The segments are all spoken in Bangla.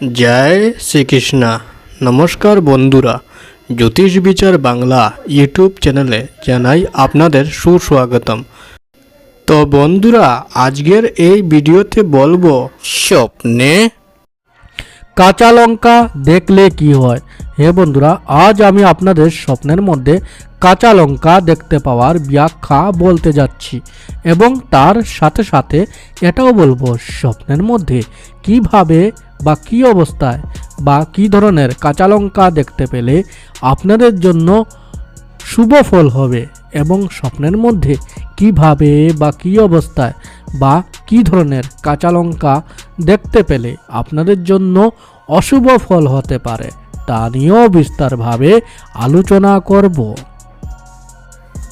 জয় শ্রীকৃষ্ণা। নমস্কার বন্ধুরা জ্যোতিষ বিচার বাংলা ইউটিউব চ্যানেলে জানাই আপনাদের সুস্বাগতম। তো বন্ধুরা আজকের এই ভিডিওতে বলব স্বপ্নে কাঁচা লঙ্কা দেখলে কি হয়? হে বন্ধুরা আজ আমি আপনাদের স্বপ্নের মধ্যে কাঁচা লঙ্কা দেখতে পাওয়ার ব্যাখ্যা বলতে যাচ্ছি এবং তার সাথে সাথে এটাও বলব স্বপ্নের মধ্যে কীভাবে বা কি অবস্থায় বা কি ধরনের কাঁচা লঙ্কা দেখতে পেলে আপনাদের জন্য শুভ ফল হবে এবং স্বপ্নের মধ্যে কীভাবে বা কী অবস্থায় বা কী ধরনের কাঁচা লঙ্কা দেখতে পেলে আপনাদের জন্য অশুভ ফল হতে পারে তা নিয়েও বিস্তারভাবে আলোচনা করব।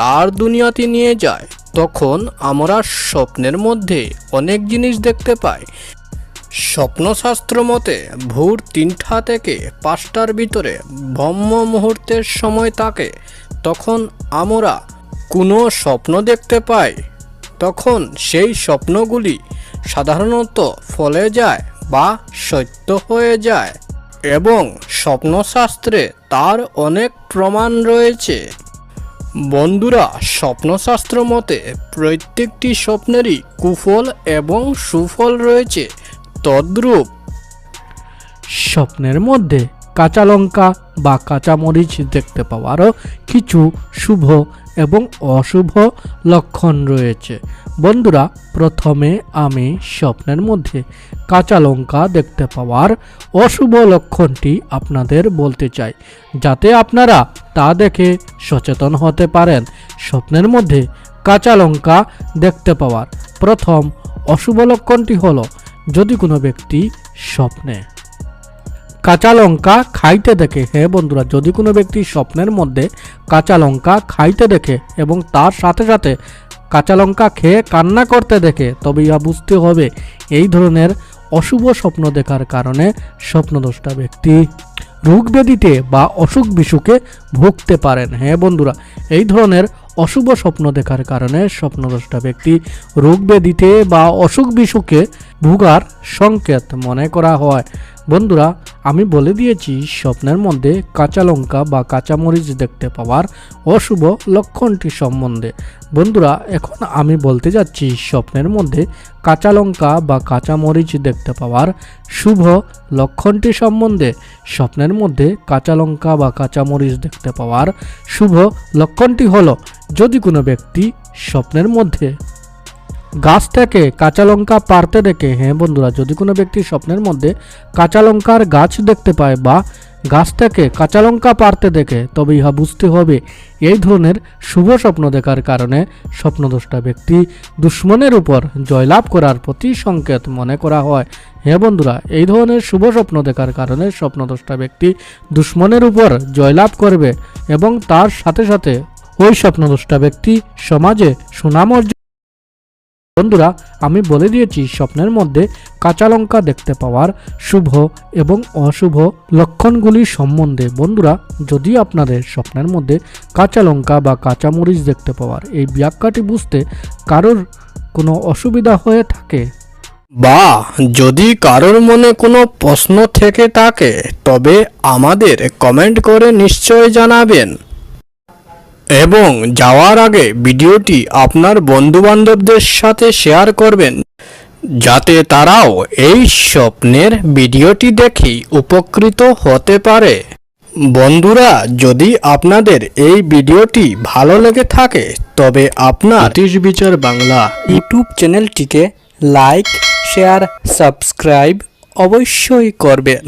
তার দুনিয়াতে নিয়ে যায়, তখন আমরা স্বপ্নের মধ্যে অনেক জিনিস দেখতে পাই। স্বপ্নশাস্ত্র মতে, ভোর তিনটা থেকে পাঁচটার ভিতরে ব্রহ্ম মুহূর্তের সময় থাকে, তখন আমরা কোনো স্বপ্ন দেখতে পাই। তখন সেই স্বপ্নগুলি সাধারণত ফলে যায় বা সত্য হয়ে যায় এবং স্বপ্নশাস্ত্রে তার অনেক প্রমাণ রয়েছে। বন্ধুরা, স্বপ্নশাস্ত্র মতে প্রত্যেকটি স্বপ্নেরই কুফল এবং সুফল রয়েছে, তদ্রূপ। স্বপ্নের মধ্যে কাঁচা লঙ্কা বা কাঁচা মরিচ দেখতে পাওয়ারও কিছু শুভ এবং অশুভ লক্ষণ রয়েছে। বন্ধুরা, প্রথমে আমি স্বপ্নের মধ্যে কাঁচা লঙ্কা দেখতে পাওয়ার অশুভ লক্ষণটি আপনাদের বলতে চাই। যাতে আপনারা তা দেখে সচেতন হতে পারেন, স্বপ্নের মধ্যে কাঁচা লঙ্কা দেখতে পাওয়ার প্রথম অশুভ লক্ষণটি হলো, যদি কোনো ব্যক্তি স্বপ্নে কাঁচা লঙ্কা খাইতে দেখে হ্যাঁ বন্ধুরা, যদি কোনো ব্যক্তি স্বপ্নের মধ্যে কাঁচা লঙ্কা খাইতে দেখে এবং তার সাথে সাথে কাঁচা লঙ্কা খেয়ে কান্না করতে দেখে তবে ইহা বুঝতে হবে। এই ধরনের অশুভ স্বপ্ন দেখার কারণে স্বপ্নদোষটা ব্যক্তি রোগ ব্যাধিতে বা অসুখ বিসুখে ভুগতে পারেন। হ্যাঁ বন্ধুরা, এই ধরনের অশুভ স্বপ্ন দেখার কারণে স্বপ্নদ্রষ্টা ব্যক্তি রোগ ব্যাধিতে বা অসুখ বিসুখে ভোগার সংকেত মনে করা হয়। বন্ধুরা, আমি বলে দিয়েছি, স্বপ্নের মধ্যে কাঁচা লঙ্কা বা কাঁচা মরিচ দেখতে পাওয়ার অশুভ লক্ষণটি সম্বন্ধে। বন্ধুরা, এখন আমি বলতে যাচ্ছি, স্বপ্নের মধ্যে কাঁচা লঙ্কা বা কাঁচা মরিচ দেখতে পাওয়ার শুভ লক্ষণটি সম্বন্ধে, স্বপ্নের মধ্যে কাঁচা লঙ্কা বা কাঁচা মরিচ দেখতে পাওয়ার শুভ লক্ষণটি হলো, যদি কোনো ব্যক্তি স্বপ্নের মধ্যে গাছ থেকে কাঁচা লঙ্কা পারতে দেখে হ্যাঁ বন্ধুরা, যদি কোনো ব্যক্তি স্বপ্নের মধ্যে কাঁচা লঙ্কার গাছ দেখতে পায় বা গাছ থেকে কাঁচা লঙ্কা পারতে দেখে তবে ইহা বুঝতে হবে এই ধরনের শুভ স্বপ্ন দেখার কারণে স্বপ্নদোষটা ব্যক্তি দুশ্মনের উপর জয়লাভ করার প্রতি সংকেত মনে করা হয়। হ্যাঁ বন্ধুরা, এই ধরনের শুভ স্বপ্ন দেখার কারণে স্বপ্নদোষটা ব্যক্তি দুশ্মনের উপর জয়লাভ করবে এবং তার সাথে সাথে ওই স্বপ্নদোষটা ব্যক্তি সমাজে সুনাম অর্জন বন্ধুরা, আমি বলে দিয়েছি, স্বপ্নের মধ্যে কাঁচা লঙ্কা দেখতে পাওয়ার শুভ এবং অশুভ লক্ষণগুলি সম্বন্ধে। বন্ধুরা, যদি আপনাদের স্বপ্নের মধ্যে কাঁচা লঙ্কা বা কাঁচা মরিচ দেখতে পাওয়ার এই ব্যাখ্যাটি বুঝতে কারোর কোনো অসুবিধা হয়ে থাকে? বা, যদি কারোর মনে কোনো প্রশ্ন থেকে থাকে, তবে আমাদের কমেন্ট করে নিশ্চয় জানাবেন। এবং যাওয়ার আগে ভিডিওটি আপনার বন্ধুবান্ধবদের সাথে শেয়ার করবেন যাতে তারাও এই স্বপ্নের ভিডিওটি দেখেই উপকৃত হতে পারে। বন্ধুরা যদি আপনাদের এই ভিডিওটি ভালো লেগে থাকে তবে আপনার জ্যোতিষ বিচার বাংলা ইউটিউব চ্যানেলটিকে লাইক শেয়ার সাবস্ক্রাইব অবশ্যই করবেন।